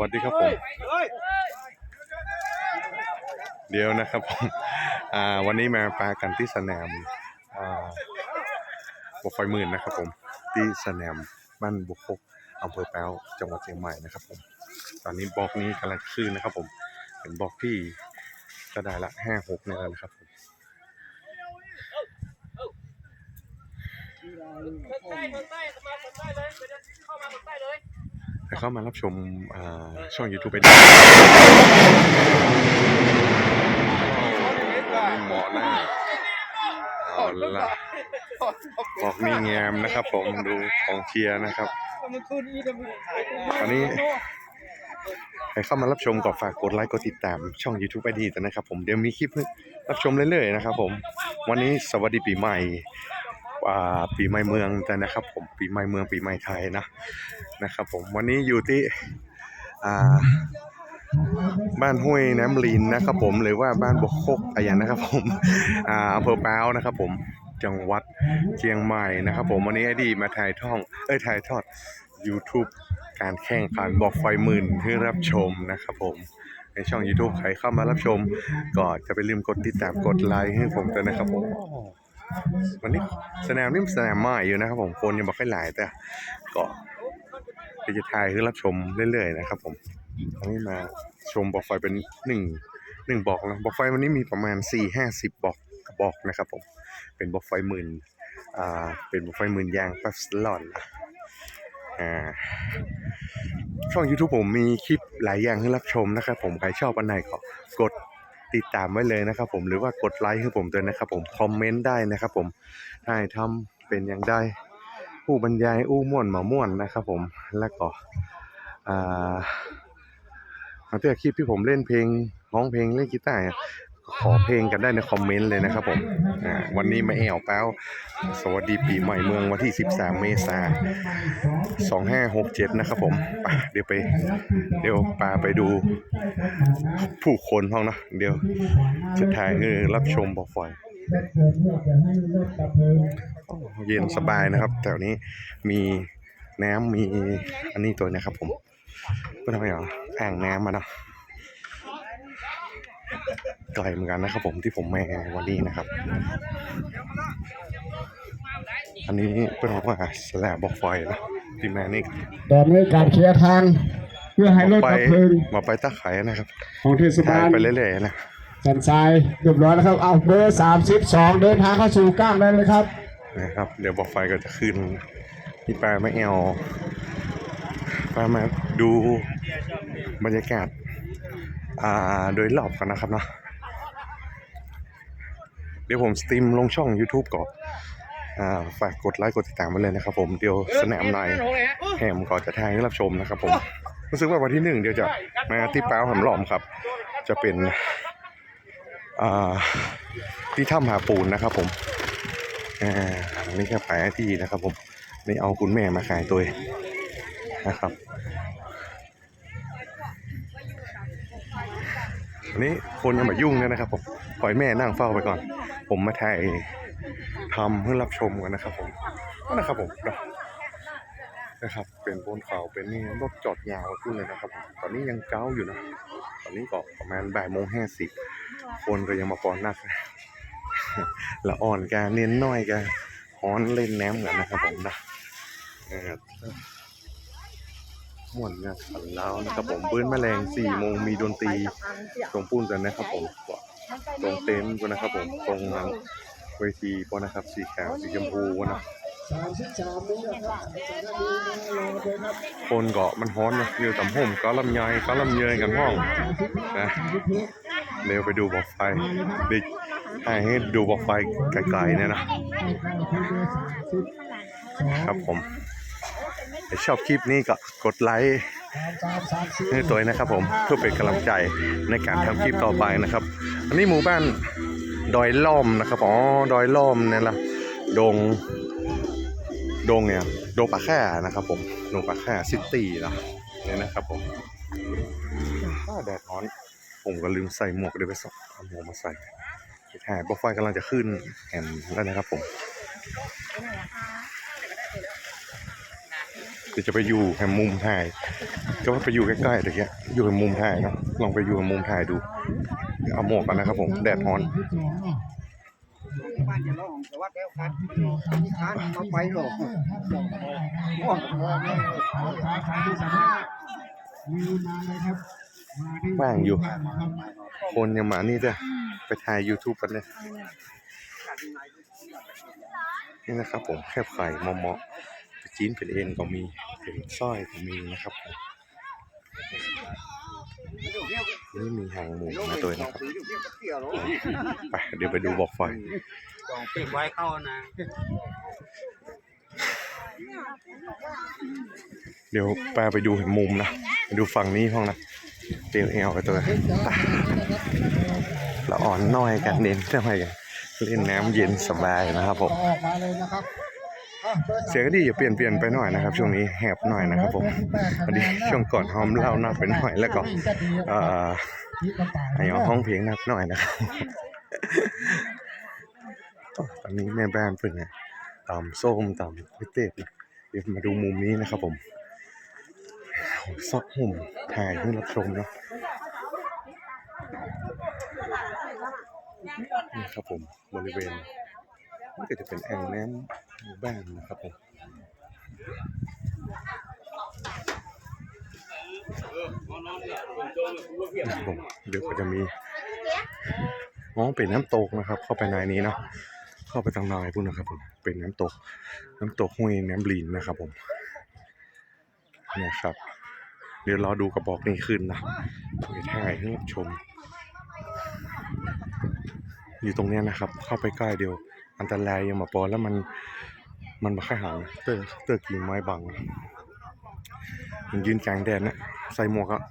วัสดีครับผม เดี๋ยวนะครับผมอ่าวันนี้มาปากันที่สนามอ่าบกไฟหมื่นนะครับผม ที่สนามบ้านบุกคกอำเภอแป้วจังหวัดเชียงใหม่นะครับผม ตอนนี้บล็อกนี้กำลังขึ้นนะครับผม เป็นบล็อกที่ก็ได้ละห้าหกนี่แล้วนะครับผมใต้คนใต้มาคนใต้เลยเดี๋ยวเข้ามาคนใต้เลย ให้เข้ามารับชมอ่าช่อง YouTube ไปได้หมอหน้าเอาละบอกนี่งามนะครับผมดูของเชียร์นะครับมันคืนนี้จะมีตอนนี้ใครเข้ามารับชมก็ฝากกดไลค์กดติดตามช่อง YouTube ไอดีแต่นะครับผมเดี๋ยวมีคลิปให้รับชมเรื่อยๆนะครับผม วันนี้สวัสดีปีใหม่อ่า ปีใหม่เมืองแต่นะครับผมปีใหม่เมืองปีใหม่ไทยนะนะครับผมวันนี้อยู่ที่บ้านห้วยน้ำลีนนะครับผมหรือว่าบ้านบกโคกอะไรอย่างนะครับผมอ่าอำเภอแป้วนะครับผมจังหวัดเชียงใหม่นะครับผมวันนี้ไอดีมาถ่ายท่องเอ้ยถ่ายทอด YouTube การแข่งขันบอกไฟหมื่นให้รับชมนะครับผมในช่อง YouTube ใครเข้ามารับชม ก็จะไปลืมกดติดตามกดไลค์ให้ผมด้วยนะครับผม วันนี้สนามนี่สนามใหม่อยู่นะครับผมคนยังบอกให้หลายแต่ก็ไปจะถ่ายให้รับชมเรื่อยๆนะครับ ผมวันนี้มาชมบอกไฟเป็นหนึ่งหนึ่งบอกนะบอกไฟวันนี้มีประมาณสี่ห้าสิบบอกบอกนะครับ ผมเป็นบอกไฟหมื่นอ่าเป็นบอกไฟหมื่นยางปัสลอนอ่าช่อง YouTube ผมมีคลิปหลายอย่างให้รับชมนะครับ ผมใครชอบอันไหนก็กด ติดตามไว้เลยนะครับผมหรือว่ากดไลค์ให้ผมด้วยนะครับผมคอมเมนต์ได้นะครับผมให้ทำเป็นอย่างได้ผู้บรรยายอู้ม่วนหมาม่วนนะครับผมแล้วก็อ่ามาเจอคลิปที่ผมเล่นเพลงร้องเพลงเล่นกีตาร์ ขอเพลงกันได้ในคอมเมนต์เลยนะครับผมวันนี้มาแอวแป้วสวัสดีปีใหม่เมืองวันที่ 13 เมษายนสองห้าหกเจ็ดนะครับผมเดี๋ยวไป เดี๋ยวปาไปดูผู้คนพ้องนะเดี๋ยวจะถ่ายให้รับชมบอกฟอยเย็นสบายนะครับ แถวนี้มีน้ำมีอันนี้ตัวนะครับผมก็ทำไมเหรออ่างน้ำมาเนาะ ไกลเหมือนกันนะครับผมที่ผมมาวันนี้นะครับ อันนี้เป็นว่าสแลบบอกไฟนะที่แมนิกตอนนี้การเคลียร์ทาง เพื่อให้รถไปดับเพลิงมาไปตะไคร่นะครับ ของเทศถ่าบายลไปเรื่อยๆนะสันทรายเรียบร้อยแล้วครับ เอาเบอร์สามสิบสองเดินทางเข้าสู่ก้างได้เลยครับนะครับ เดี๋ยวบอกไฟก็จะขึ้นนี่ปลาไม่เอวปลามาดูบรรยากาศ อ่าโดยรอบกันนะครับเนาะเดี๋ยวผมสตรีมลงช่อง YouTube ก่อนอ่าฝากกดไลค์กดติดตามมาเลยนะครับผมเดี๋ยวสนามในแหมก็จะทายให้รับชมนะครับผมรู้สึกว่าวันที่หนึ่งเดี๋ยวจะมาที่แป้วหำหลอมครับ จะเป็นอ่าที่ถ้ำหาปูนนะครับผมอ่านี่แค่ขายที่นะครับผมนี่เอาคุณแม่มาขายตัวเองนะครับ อันนี้คนยังมายุ่งเลยนะครับผมปล่อยแม่นั่งเฝ้าไปก่อน ผมมาถ่ายทำเพื่อรับชมกันนะครับผมก็นะครับผมนะนะครับ เป็นบนเขาเป็นนี่รถจอดยาวขึ้นเลยนะครับผมตอนนี้ยังเก้าอยู่นะ ตอนนี้ก็ประมาณบ่ายโมงห้าสิบคนก็ยังมาปอนนักละอ่อนกาเน้นน้อยกาฮ้อนเล่นน้ำเหมือนนะครับผมนะเออ ม่วนงานสันแล้วนะครับผมปื้นแมลงสี่โมงมีดนตรีตรงปุ้นกันนะครับผมก็ตรงเต็นท์ก็นะครับผมตรงนั้นเวทีก็นะครับสีขาวสีชมพูนะสามสิบสามนี้นะครับจะได้ดีนะรอเลยครับคนเกาะมันฮ้อนนะอยู่ต่ำห่มก็ลำไยก็ลำเยยกันห้องนะเร็วไปดูบอกไฟดิให้ให้ดูบอกไฟไกลๆเนี่ยนะครับผมถ้า ชอบคลิปนี้ก็กดไลค์สามสามสี่ให้ตัวเองนะครับผมเพื่อเป็นกำลังใจในการทำคลิปต่อไปนะครับ อันนี้หมู่บ้านดอยล่อมนะครับอ๋อดอยล่อมเนี่ยละดงดงเนี่ยดงปลาแค่นะครับผมดงปลาแค่ซิตี้นะเนี่ยนะครับผมอ้าวแดดร้อนผมก็ลืมใส่หมวกเดี๋ยวไปสอบเอาหมวกมาใส่แห่บอไฟกำลังจะขึ้นแห่แล้วนะครับผม เดี๋ยวจะไปอยู่แหมมุมถ่ายก็ว่าไปอยู่ใกล้ๆเดี๋ยวนี้อยู่แหมมุมถ่ายเนาะลองไปอยู่แหมมุมถ่ายดูเอาหมวกกันนะครับผมแดดร้อนบ้านจะร้องแต่ว่าแก้วคันคันมาไปหรอกสาขาที่สามารถมีมาเลยครับมาที่ว่างอยู่ คนยังมานี่ด้วยไปถ่าย YouTube กันเลยนี่นะครับผมแคบไข่มอมอเป็น จีนเป็นเอ็นก็มีเป็นสร้อยก็มีนะครับผมนี่มีหางหมูมาด้วยนะครับไปเดี๋ยวไปดูบอกไฟปิดไว้เข้านะเดี๋ยวแปลไปดูเห็นมุมนะไปดูฝั่งนี้ห้องนะเตียวเอวไปตัวละอ่อนน้อยกันเน้นเท่าไหร่กันเล่นน้ำเย็นสบายนะครับผมออกมา เสียงก็ดีอย่าเปลี่ยนเปลี่ยนไปหน่อยนะครับ ช่วงนี้แหบหน่อยนะครับผมพอดีช่วงก่อนหอมเล่านักไปหน่อยแล้วก็เอ่อไอ้ห้องเพลงนักหน่อยนะครับตอนนี้แม่บ้านเป็นไงตำส้มตำพิเศษเดี๋ยวมาดูมุมนี้นะครับผมซอกหุ่มถ่ายให้รับชมเนาะนี่ครับผมบริเวณ นี่ก็จะเป็นแอ่งน้ำหมู่บ้านนะครับผมผมเดี๋ยวก็จะมีอ๋อเป็นน้ำตกนะครับ เข้าไปในนี้เนาะเข้าไปทางในพุ่นนะครับผมเป็นน้ำตก น้ำตกห้วยน้ำลีนนะครับผมนี่ครับ เดี๋ยวรอดูกระบอกนี้ขึ้นนะไปถ่ายให้รับชม อยู่ตรงนี้นะครับ เข้าไปใกล้เดียว อันตรายยังมาปอแล้วมันมันมาแค่หางเตอร์เตอร์กิ่งไม้บัง มันยืนกลางแดดนะใส่หมวกอะ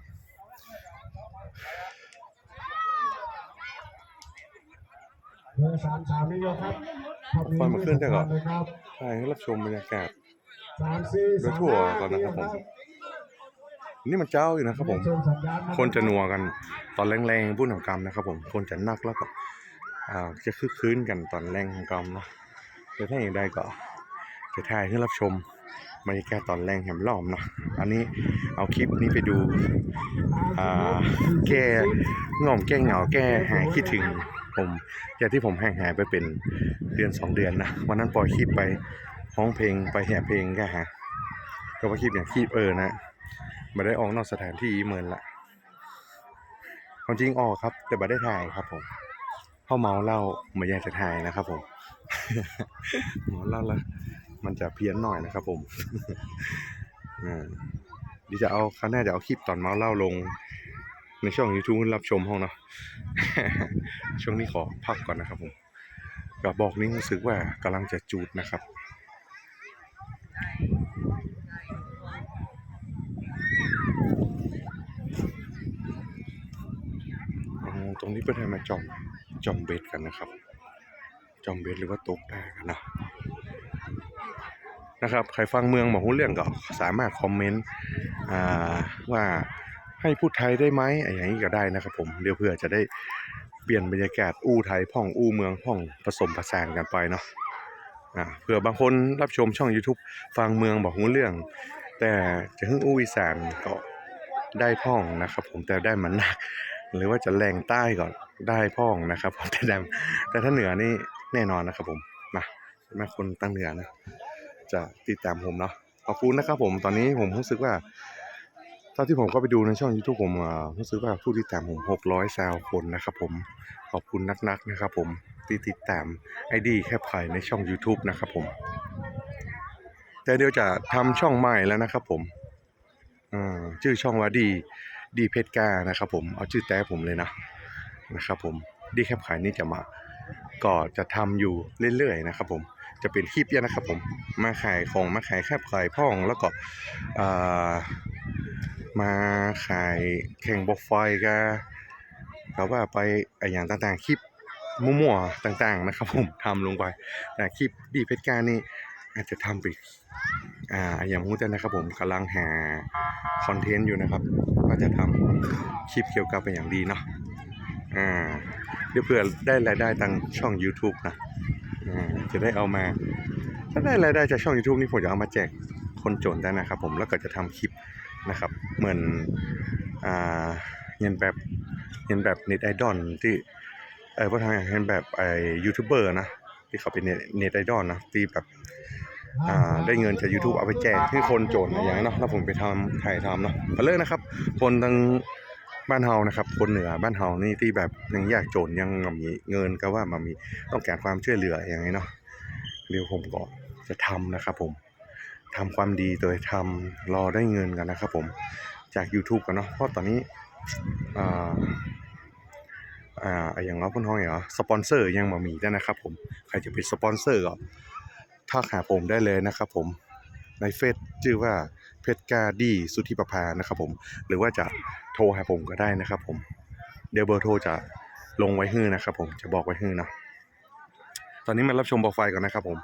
เบอร์สามสามนี่โยครับไฟมาขึ้นได้ก่อนครับถ่ายให้รับชมบรรยากาศสามสี่โดยทั่วก่อนนะครับผม นี่มันเจ้าอยู่นะครับผมชมสัญญาณรับคนจะนัวกัน ตอนแรงๆพูดของกรรมนะครับผม คนจะนักแล้วก็ อ่าจะคึกคืนกันตอนแรงของกรมเนาะเดี๋ยวถ้าอย่างใดก็จะถ่ายให้รับชมบรรยากาศตอนแรงแหมล้อมเนาะอันนี้เอาคลิปนี้ไปดูอ่าแก้ง่อมแก้เหงาแก้หายคิดถึงผมจากที่ผมห่างหายไปเป็นเดือนสองเดือนนะวันนั้นปล่อยคลิปไปร้องเพลงไปแห่เพลงก็ฮะก็ว่าคลิปอย่างคลิปเออนะมาได้ออกนอกสถานที่เหมือนละความจริงออกครับ แต่ไม่ได้ถ่ายครับผม พราะเมาเล้าไม่อยากจะถ่ายนะครับผมเมาเล้าแล้วมันจะเพี้ยนหน่อยนะครับผมอ่าดีจะเอาครั้งหน้าจะเอาคลิปตอนเมาเล้าลง ในช่อง YouTube รับชมห้องเนาะช่วงนี้ขอพักก่อนนะครับผมกระบอกนี้รู้สึกว่ากำลังจะจูดนะครับตรงนี้เป็นให้มาจอม จอมเบ็ดกันนะครับ จอมเบ็ดหรือว่าตกปลากันเนาะนะครับใครฟังเมืองหมอหูเรื่องก็สามารถคอมเมนต์ว่าให้พูดไทยได้ไหมอย่างนี้ก็ได้นะครับผมเดี๋ยวเพื่อจะได้เปลี่ยนบรรยากาศอู้ไทยพ่องอู้เมืองพ่องผสมผสานกันไปเนาะเผื่อบางคนรับชมช่อง YouTube ฟังเมืองบอกหูเรื่อง แต่จะฮึ่งอู้อีสานก็ได้พ่องนะครับผมแต่ได้มันหนัก หรือว่าจะแรงใต้ก่อน ได้พ่องนะครับผมแต่ดำแต่ถ้าเหนือนี่แน่นอนนะครับผมมามาคนตั้งเหนือนะ จะติดตามผมเนาะขอบคุณนะครับผมตอนนี้ผมรู้สึกว่าเท่าที่ผมก็ไปดูในช่อง YouTube ผมรู้สึกว่าผู้ติดตามผม600ซาวคนนะครับผมขอบคุณนักๆนะครับผมที่ติดตามไอดีแค่ภายในช่อง YouTube นะครับผม แต่เดี๋ยวจะทำช่องใหม่แล้วนะครับผมอ่าชื่อช่องว่าดีดีเพชรกล้านะครับผมเอาชื่อแต้ผมเลยนะ นะครับผมดีแคบขายนี่จะมาก็จะทำอยู่เรื่อยๆนะครับผมจะเป็นคลิปเนี่ยนะครับผมมาขายของมาขายแคบขายพ่องแล้วก็มาขายแข่งบอกไฟก็เขาว่าไปไออย่างต่างๆคลิปมั่วๆต่างๆนะครับผมทำลงไปแต่คลิปดีเพชรกล้านี่อาจจะทำไปอ่าอย่างมู้แต่นะครับผมกำลังหาคอนเทนต์อยู่นะครับ ก็จะทำคลิปเกี่ยวกับเป็นอย่างดีเนาะ อ่าเดี๋ยวเพื่อได้รายได้ทางช่อง YouTube นะอ่าจะได้เอามา ถ้าได้รายได้จากช่อง YouTube นี่ผมจะเอามาแจกคนจนได้นะครับ ผมแล้วก็จะทำคลิปนะครับ เหมือนอ่าเรียนแบบเรียนแบบเน็ตไอดอลที่เออว่าทางเรียนแบบไอยูทูบเบอร์นะที่เขาเป็นเน็ตไอดอลนะที่แบบได้เงินจาก YouTube เอาไปแจกให้คนจนอะไรอย่างนี้เนาะแล้วผมไปทำถ่ายทำเนาะไปเลยนะครับ คนทาง บ้านเฮานะครับ คนเหนือบ้านเฮานี่ที่แบบยังยากจนยังมีเงินก็ว่ามามีต้องการความช่วยเหลืออย่างนี้เนาะเดี๋ยวผมก็จะทำนะครับผมทำความดีโดยทำรอได้เงินกันนะครับผมจาก YouTube กันเนาะเพราะตอนนี้อ่าอ่าอย่างเราพิ่นห้องเหรอสปอนเซอร์ยังบ่มีได้นะครับผมใครจะเป็นสปอนเซอร์ก็ทักหาผมได้เลยนะครับผม ในเฟซชื่อว่าเพชรกาดีสุธิประภานะครับผม หรือว่าจะโทรหาผมก็ได้นะครับผม เดี๋ยวเบอร์โทรจะลงไว้ให้นะครับผมจะบอกไว้ให้นะตอนนี้มารับชมบอกไฟก่อนนะครับผม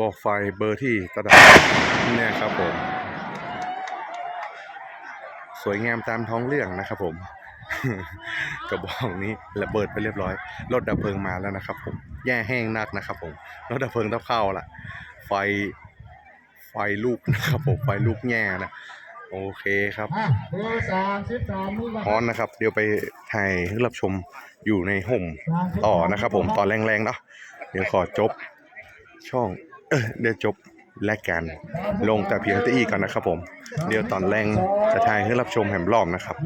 บอกไฟเบอร์ที่ตะดับเนี่ยครับผม สวยงามตามท้องเรื่องนะครับผมกระบอกนี้ระเบิดไปเรียบร้อย รถดับเพลิงมาแล้วนะครับผม แย่แห้งนักนะครับผม รถดับเพลิงต้องเข้าละไฟ ไฟลูกนะครับผมไฟลูกแย่นะโอเคครับอะเบอร์สามสิบสองนี่นะพร้อมนะครับ เดี๋ยวไปถ่ายให้รับชมอยู่ในห่มต่อนะครับ ผมตอนแรงๆเนาะเดี๋ยวขอจบช่องเออเดี๋ยวจบรายการลงแต่เพียงแต่อีก่อนนะครับผม เดี๋ยวตอนแรงจะถ่ายให้รับชมแหมรอบนะครับ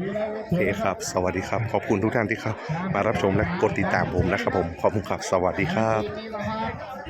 โอเคครับ สวัสดีครับ ขอบคุณทุกท่านที่ครับ มารับชมและกดติดตามผมนะครับผม ขอบคุณครับ สวัสดีครับนี่นะครับ